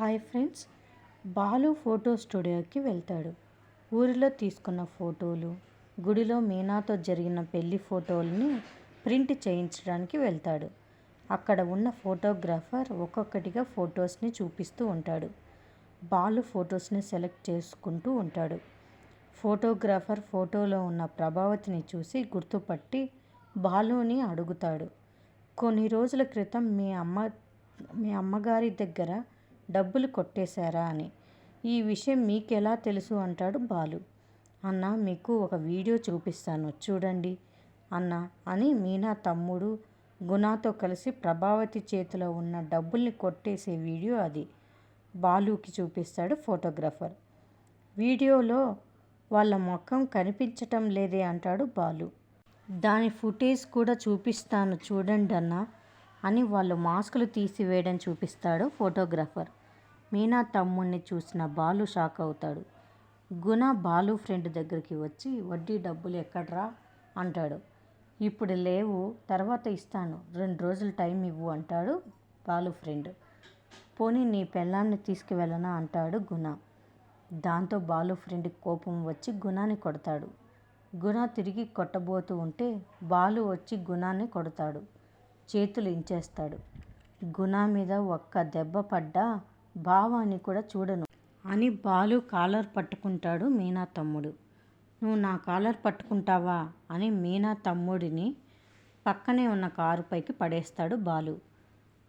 Hi friends Balu photo స్టూడియోకి వెళ్తాడు. ఊరిలో తీసుకున్న ఫోటోలు గుడిలో మీనాతో జరిగిన పెళ్ళి ఫోటోలని ప్రింట్ చేయించడానికి వెళ్తాడు. అక్కడ ఉన్న ఫోటోగ్రాఫర్ ఒక్కొక్కటిగా ఫొటోస్ని చూపిస్తూ ఉంటాడు. బాలు ఫొటోస్ని సెలెక్ట్ చేసుకుంటూ ఉంటాడు. ఫోటోగ్రాఫర్ ఫోటోలో ఉన్న ప్రభావతిని చూసి గుర్తుపట్టి బాలుని అడుగుతాడు. కొన్ని రోజుల క్రితం మీ అమ్మ మీ అమ్మగారి దగ్గర డబ్బులు కొట్టేశారా అని. ఈ విషయం మీకెలా తెలుసు అంటాడు బాలు. అన్న మీకు ఒక వీడియో చూపిస్తాను. చూడండి అన్న అని మీనా తమ్ముడు గుణాతో కలిసి ప్రభావతి చేతిలో ఉన్న డబ్బుల్ని కొట్టేసే వీడియో అది. బాలుకి చూపిస్తాడు ఫోటోగ్రాఫర్. వీడియోలో వాళ్ళ ముఖం కనిపించటం లేదే అంటాడు బాలు. దాని ఫుటేజ్ కూడా చూపిస్తాను చూడండి అన్న అని వాళ్ళు మాస్కులు తీసివేయడం చూపిస్తాడు ఫోటోగ్రాఫర్. మీనా తమ్ముణ్ణి చూసిన బాలు షాక్ అవుతాడు. గుణ బాలు ఫ్రెండ్ దగ్గరికి వచ్చి వడ్డీ డబ్బులు ఎక్కడ్రా? అంటాడు. ఇప్పుడు లేవు తర్వాత ఇస్తాను. రెండు రోజులు టైం ఇవ్వు అంటాడు బాలు ఫ్రెండ్. పోనీ నీ పెళ్ళాన్ని తీసుకువెళ్ళనా? అంటాడు గుణ. దాంతో బాలు ఫ్రెండ్ కోపం వచ్చి గుణాన్ని కొడతాడు. గుణ తిరిగి కొట్టబోతూ ఉంటే బాలు వచ్చి గుణాన్ని కొడతాడు. చేతులు ఇంచేస్తాడు. గుణ మీద ఒక్క దెబ్బ పడ్డా భావాన్ని కూడా చూడను. అని బాలు కాలర్ పట్టుకుంటాడు మీనా తమ్ముడు. నువ్వు నా కాలర్ పట్టుకుంటావా? అని మీనా తమ్ముడిని పక్కనే ఉన్న కారుపైకి పడేస్తాడు బాలు.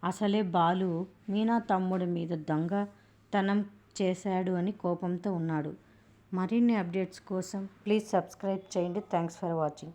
అసలే బాలు మీనా తమ్ముడి మీద దొంగతనం చేశాడు అని కోపంతో ఉన్నాడు. మరిన్ని అప్డేట్స్ కోసం ప్లీజ్ సబ్స్క్రైబ్ చేయండి. Thanks for watching.